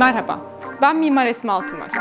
Merhaba, ben Mimar Esma Altunbaş.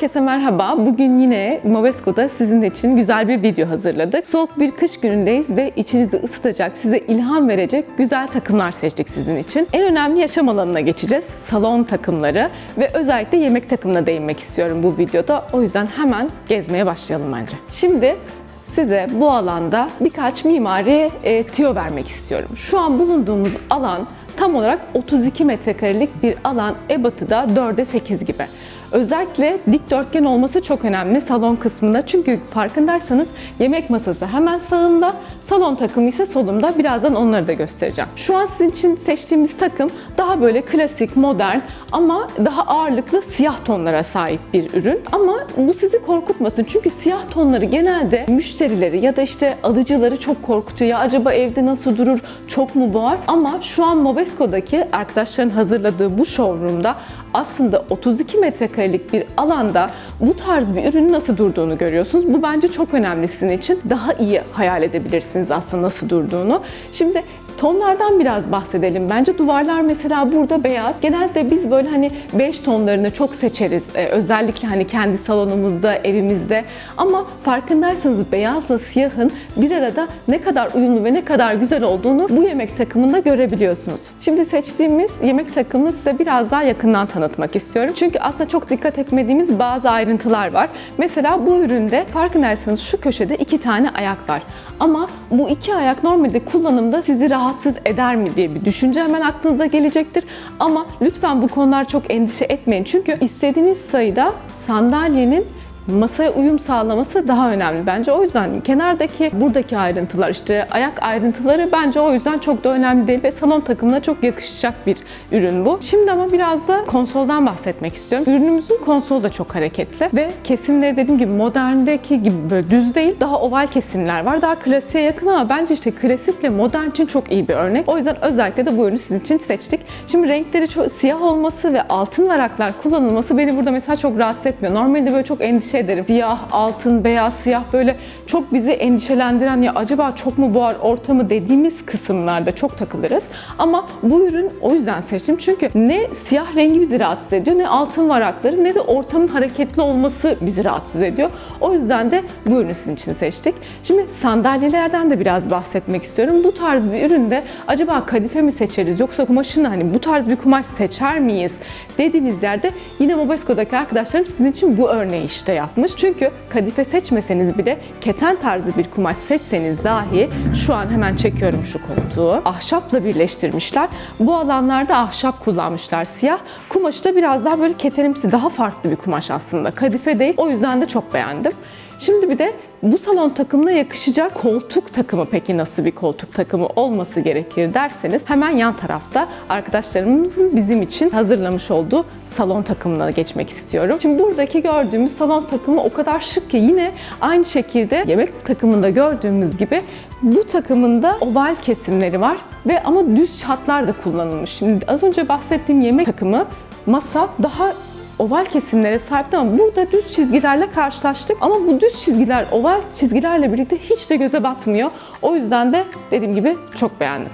Herkese merhaba. Bugün yine Movesco'da sizin için güzel bir video hazırladık. Soğuk bir kış günündeyiz ve içinizi ısıtacak, size ilham verecek güzel takımlar seçtik sizin için. En önemli yaşam alanına geçeceğiz. Salon takımları ve özellikle yemek takımına değinmek istiyorum bu videoda. O yüzden hemen gezmeye başlayalım bence. Şimdi size bu alanda birkaç mimari e, tüyo vermek istiyorum. Şu an bulunduğumuz alan tam olarak 32 metrekarelik bir alan ebatıda 4'e 8 gibi. Özellikle dikdörtgen olması çok önemli salon kısmında. Çünkü farkındaysanız yemek masası hemen sağında, salon takımı ise solumda. Birazdan onları da göstereceğim. Şu an sizin için seçtiğimiz takım daha böyle klasik, modern ama daha ağırlıklı siyah tonlara sahip bir ürün. Ama bu sizi korkutmasın. Çünkü siyah tonları genelde müşterileri ya da işte alıcıları çok korkutuyor. Ya acaba evde nasıl durur, çok mu boğar? Ama şu an Mobesco'daki arkadaşların hazırladığı bu showroom'da aslında 32 metrekarelik bir alanda bu tarz bir ürünün nasıl durduğunu görüyorsunuz. Bu bence çok önemli sizin için. Daha iyi hayal edebilirsiniz aslında nasıl durduğunu. Şimdi Tonlardan biraz bahsedelim. Bence duvarlar mesela burada beyaz. Genelde biz böyle hani beş tonlarını çok seçeriz. Ee, özellikle hani kendi salonumuzda, evimizde. Ama farkındaysanız beyazla siyahın bir arada ne kadar uyumlu ve ne kadar güzel olduğunu bu yemek takımında görebiliyorsunuz. Şimdi seçtiğimiz yemek takımını size biraz daha yakından tanıtmak istiyorum. Çünkü aslında çok dikkat etmediğimiz bazı ayrıntılar var. Mesela bu üründe farkındaysanız şu köşede iki tane ayak var. Ama bu iki ayak normalde kullanımda sizi rahatsız eder mi diye bir düşünce hemen aklınıza gelecektir. Ama lütfen bu konular çok endişe etmeyin. Çünkü istediğiniz sayıda sandalyenin masaya uyum sağlaması daha önemli bence. O yüzden kenardaki buradaki ayrıntılar işte ayak ayrıntıları bence o yüzden çok da önemli değil ve salon takımına çok yakışacak bir ürün bu. Şimdi ama biraz da konsoldan bahsetmek istiyorum. Ürünümüzün konsolu da çok hareketli ve kesimleri dediğim gibi moderndeki gibi böyle düz değil daha oval kesimler var. Daha klasiğe yakın ama bence işte klasikle modern için çok iyi bir örnek. O yüzden özellikle de bu ürünü sizin için seçtik. Şimdi renkleri çok siyah olması ve altın varaklar kullanılması beni burada mesela çok rahatsız etmiyor. Normalde böyle çok endişe ederim. Siyah, altın, beyaz, siyah böyle çok bizi endişelendiren ya acaba çok mu boğar ortamı dediğimiz kısımlarda çok takılırız. Ama bu ürün o yüzden seçtim. Çünkü ne siyah rengi bizi rahatsız ediyor ne altın varakları ne de ortamın hareketli olması bizi rahatsız ediyor. O yüzden de bu ürünü sizin için seçtik. Şimdi sandalyelerden de biraz bahsetmek istiyorum. Bu tarz bir üründe acaba kadife mi seçeriz yoksa kumaşını hani bu tarz bir kumaş seçer miyiz dediğiniz yerde yine Mobesco'daki arkadaşlarım sizin için bu örneği işte yapmış. Çünkü kadife seçmeseniz bile keten tarzı bir kumaş seçseniz dahi şu an hemen çekiyorum şu koltuğu. Ahşapla birleştirmişler. Bu alanlarda ahşap kullanmışlar siyah. Kumaşı da biraz daha böyle ketenimsi daha farklı bir kumaş aslında. Kadife değil. O yüzden de çok beğendim. Şimdi bir de bu salon takımına yakışacak koltuk takımı peki nasıl bir koltuk takımı olması gerekir derseniz hemen yan tarafta arkadaşlarımızın bizim için hazırlamış olduğu salon takımına geçmek istiyorum. Şimdi buradaki gördüğümüz salon takımı o kadar şık ki yine aynı şekilde yemek takımında gördüğümüz gibi bu takımında oval kesimleri var ve ama düz çatlar da kullanılmış. Şimdi az önce bahsettiğim yemek takımı masa daha oval kesimlere sahipti ama burada düz çizgilerle karşılaştık. Ama bu düz çizgiler oval çizgilerle birlikte hiç de göze batmıyor. O yüzden de dediğim gibi çok beğendim.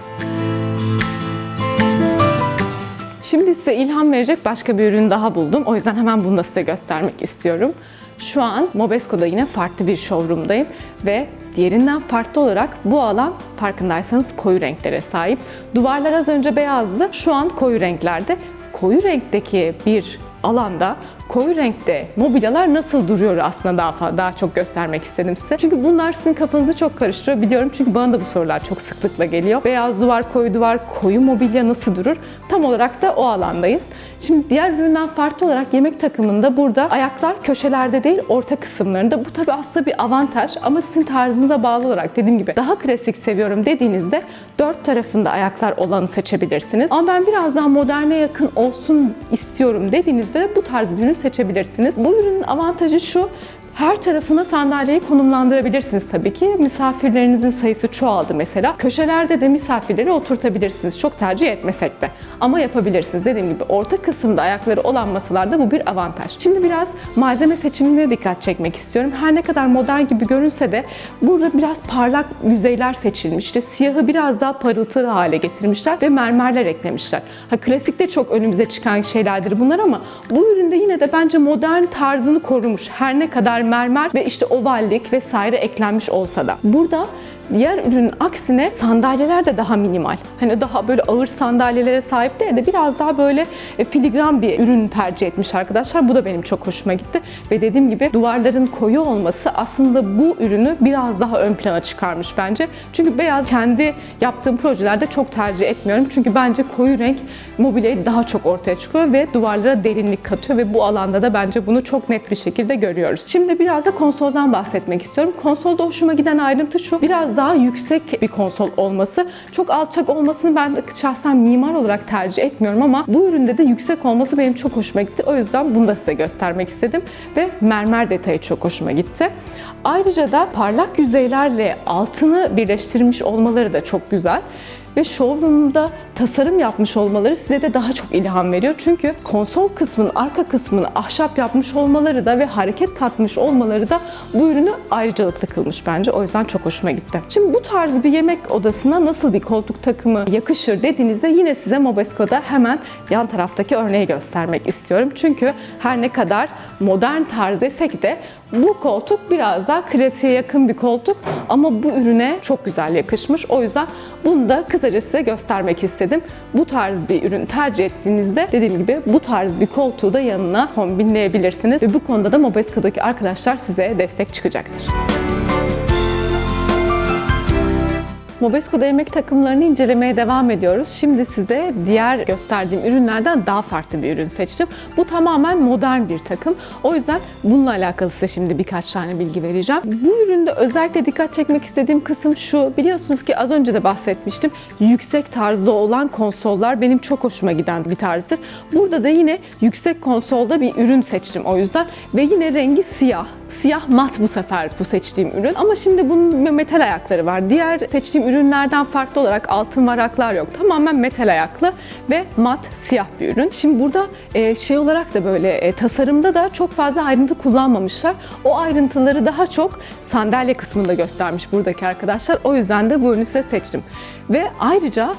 Şimdi size ilham verecek başka bir ürün daha buldum. O yüzden hemen bunu da size göstermek istiyorum. Şu an Mobesco'da yine farklı bir showroom'dayım ve diğerinden farklı olarak bu alan farkındaysanız koyu renklere sahip. Duvarlar az önce beyazdı, şu an koyu renklerde. Koyu renkteki bir alanda koyu renkte mobilyalar nasıl duruyor aslında daha daha çok göstermek istedim size. Çünkü bunlar sizin kafanızı çok karıştırıyor biliyorum çünkü bana da bu sorular çok sıklıkla geliyor. Beyaz duvar, koyu duvar, koyu mobilya nasıl durur? Tam olarak da o alandayız. Şimdi diğer üründen farklı olarak yemek takımında burada ayaklar köşelerde değil orta kısımlarında. Bu tabi aslında bir avantaj ama sizin tarzınıza bağlı olarak dediğim gibi daha klasik seviyorum dediğinizde dört tarafında ayaklar olanı seçebilirsiniz. Ama ben biraz daha moderne yakın olsun istiyorum dediğinizde de bu tarz bir ürün seçebilirsiniz. Bu ürünün avantajı şu, Her tarafına sandalyeyi konumlandırabilirsiniz tabii ki. Misafirlerinizin sayısı çoğaldı mesela. Köşelerde de misafirleri oturtabilirsiniz. Çok tercih etmesek de. Ama yapabilirsiniz. Dediğim gibi orta kısımda ayakları olan masalarda bu bir avantaj. Şimdi biraz malzeme seçimine dikkat çekmek istiyorum. Her ne kadar modern gibi görünse de burada biraz parlak yüzeyler seçilmiş. İşte siyahı biraz daha parıltılı hale getirmişler ve mermerler eklemişler. Ha klasikte çok önümüze çıkan şeylerdir bunlar ama bu üründe yine de bence modern tarzını korumuş. Her ne kadar mermer ve işte ovallik vesaire eklenmiş olsa da. Burada Diğer ürünün aksine sandalyeler de daha minimal. Hani daha böyle ağır sandalyelere sahip değil de biraz daha böyle e, filigran bir ürün tercih etmiş arkadaşlar. Bu da benim çok hoşuma gitti. Ve dediğim gibi duvarların koyu olması aslında bu ürünü biraz daha ön plana çıkarmış bence. Çünkü beyaz kendi yaptığım projelerde çok tercih etmiyorum. Çünkü bence koyu renk mobilyayı daha çok ortaya çıkıyor ve duvarlara derinlik katıyor ve bu alanda da bence bunu çok net bir şekilde görüyoruz. Şimdi biraz da konsoldan bahsetmek istiyorum. Konsolda hoşuma giden ayrıntı şu. Biraz daha yüksek bir konsol olması. Çok alçak olmasını ben şahsen mimar olarak tercih etmiyorum ama bu üründe de yüksek olması benim çok hoşuma gitti. O yüzden bunu da size göstermek istedim ve mermer detayı çok hoşuma gitti. Ayrıca da parlak yüzeylerle altını birleştirmiş olmaları da çok güzel ve showroom'da tasarım yapmış olmaları size de daha çok ilham veriyor. Çünkü konsol kısmının arka kısmını ahşap yapmış olmaları da ve hareket katmış olmaları da bu ürünü ayrıcalıklı kılmış bence. O yüzden çok hoşuma gitti. Şimdi bu tarz bir yemek odasına nasıl bir koltuk takımı yakışır dediğinizde yine size Mobesco'da hemen yan taraftaki örneği göstermek istiyorum. Çünkü her ne kadar modern tarz desek de bu koltuk biraz daha klasiğe yakın bir koltuk ama bu ürüne çok güzel yakışmış. O yüzden bunu da kısaca size göstermek istedim. Bu tarz bir ürün tercih ettiğinizde dediğim gibi bu tarz bir koltuğu da yanına kombinleyebilirsiniz. Ve bu konuda da Mobesco'daki arkadaşlar size destek çıkacaktır. Mobesco'da yemek takımlarını incelemeye devam ediyoruz. Şimdi size diğer gösterdiğim ürünlerden daha farklı bir ürün seçtim. Bu tamamen modern bir takım. O yüzden bununla alakalı size şimdi birkaç tane bilgi vereceğim. Bu üründe özellikle dikkat çekmek istediğim kısım şu. Biliyorsunuz ki az önce de bahsetmiştim. Yüksek tarzda olan konsollar benim çok hoşuma giden bir tarzdır. Burada da yine yüksek konsolda bir ürün seçtim o yüzden. Ve yine rengi siyah. Siyah mat bu sefer bu seçtiğim ürün. Ama şimdi bunun metal ayakları var. Diğer seçtiğim ürünlerden farklı olarak altın varaklar yok. Tamamen metal ayaklı ve mat siyah bir ürün. Şimdi burada e, şey olarak da böyle e, tasarımda da çok fazla ayrıntı kullanmamışlar. O ayrıntıları daha çok sandalye kısmında göstermiş buradaki arkadaşlar. O yüzden de bu ürünü size seçtim. Ve ayrıca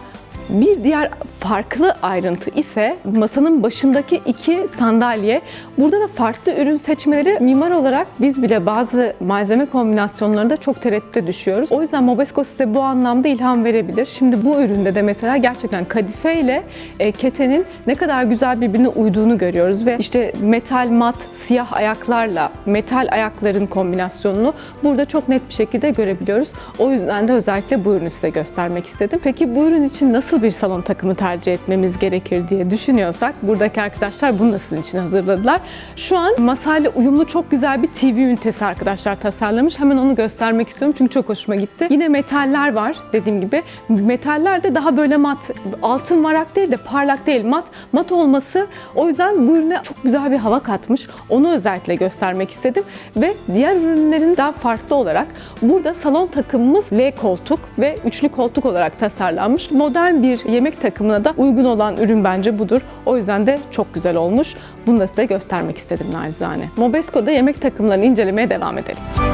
bir diğer farklı ayrıntı ise masanın başındaki iki sandalye. Burada da farklı ürün seçmeleri mimar olarak biz bile bazı malzeme kombinasyonlarında çok tereddüte düşüyoruz. O yüzden Mobesco size bu anlamda ilham verebilir. Şimdi bu üründe de mesela gerçekten kadife ile e, ketenin ne kadar güzel birbirine uyduğunu görüyoruz ve işte metal mat siyah ayaklarla metal ayakların kombinasyonunu burada çok net bir şekilde görebiliyoruz. O yüzden de özellikle bu ürünü size göstermek istedim. Peki bu ürün için nasıl bir salon takımı tercih etmemiz gerekir diye düşünüyorsak buradaki arkadaşlar bunu da sizin için hazırladılar. Şu an masayla uyumlu çok güzel bir TV ünitesi arkadaşlar tasarlamış. Hemen onu göstermek istiyorum çünkü çok hoşuma gitti. Yine metaller var dediğim gibi. Metaller de daha böyle mat, altın varak değil de parlak değil mat. Mat olması o yüzden bu ürüne çok güzel bir hava katmış. Onu özellikle göstermek istedim. Ve diğer ürünlerinden farklı olarak burada salon takımımız L koltuk ve üçlü koltuk olarak tasarlanmış. Modern bir yemek takımına da uygun olan ürün bence budur. O yüzden de çok güzel olmuş. Bunu da size göstermek istedim nacizane. Mobesco'da yemek takımlarını incelemeye devam edelim.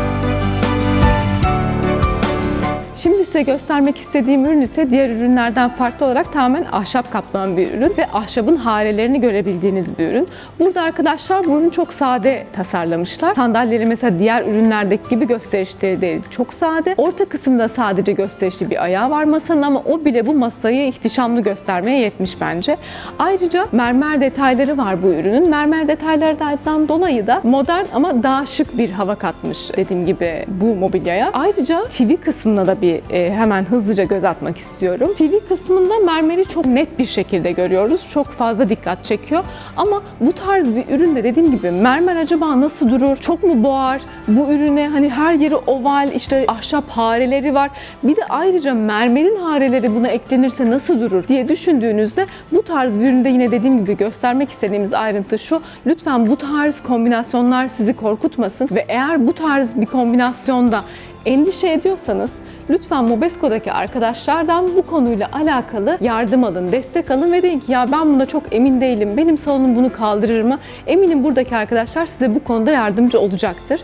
Şimdi size göstermek istediğim ürün ise diğer ürünlerden farklı olarak tamamen ahşap kaplanan bir ürün ve ahşabın harelerini görebildiğiniz bir ürün. Burada arkadaşlar bu ürünü çok sade tasarlamışlar. Sandalyeleri mesela diğer ürünlerdeki gibi gösterişleri değil. Çok sade. Orta kısımda sadece gösterişli bir ayağı var masanın ama o bile bu masayı ihtişamlı göstermeye yetmiş bence. Ayrıca mermer detayları var bu ürünün. Mermer detaylardan dolayı da modern ama daha şık bir hava katmış dediğim gibi bu mobilyaya. Ayrıca TV kısmına da bir e, hemen hızlıca göz atmak istiyorum. TV kısmında mermeri çok net bir şekilde görüyoruz. Çok fazla dikkat çekiyor. Ama bu tarz bir üründe dediğim gibi mermer acaba nasıl durur? Çok mu boğar? Bu ürüne hani her yeri oval, işte ahşap hareleri var. Bir de ayrıca mermerin hareleri buna eklenirse nasıl durur diye düşündüğünüzde bu tarz bir üründe yine dediğim gibi göstermek istediğimiz ayrıntı şu. Lütfen bu tarz kombinasyonlar sizi korkutmasın ve eğer bu tarz bir kombinasyonda endişe ediyorsanız Lütfen Mobesco'daki arkadaşlardan bu konuyla alakalı yardım alın, destek alın ve deyin ki ya ben bunda çok emin değilim, benim salonum bunu kaldırır mı? Eminim buradaki arkadaşlar size bu konuda yardımcı olacaktır.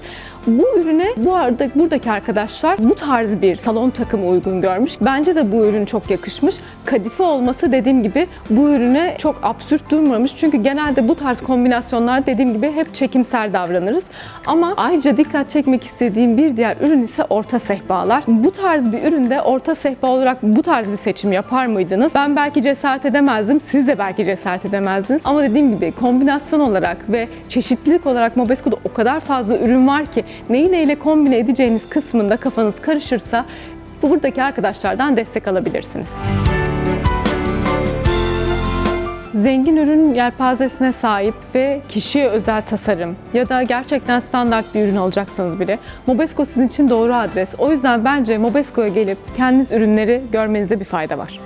Bu ürüne bu arada buradaki arkadaşlar bu tarz bir salon takımı uygun görmüş. Bence de bu ürün çok yakışmış. Kadife olması dediğim gibi bu ürüne çok absürt durmamış. Çünkü genelde bu tarz kombinasyonlar dediğim gibi hep çekimsel davranırız. Ama ayrıca dikkat çekmek istediğim bir diğer ürün ise orta sehpalar. Bu tarz bir üründe orta sehpa olarak bu tarz bir seçim yapar mıydınız? Ben belki cesaret edemezdim. Siz de belki cesaret edemezdiniz. Ama dediğim gibi kombinasyon olarak ve çeşitlilik olarak Mobesco'da o kadar fazla ürün var ki neyi neyle kombine edeceğiniz kısmında kafanız karışırsa buradaki arkadaşlardan destek alabilirsiniz. Zengin ürün yelpazesine sahip ve kişiye özel tasarım ya da gerçekten standart bir ürün alacaksanız bile Mobesco sizin için doğru adres. O yüzden bence Mobesco'ya gelip kendiniz ürünleri görmenizde bir fayda var.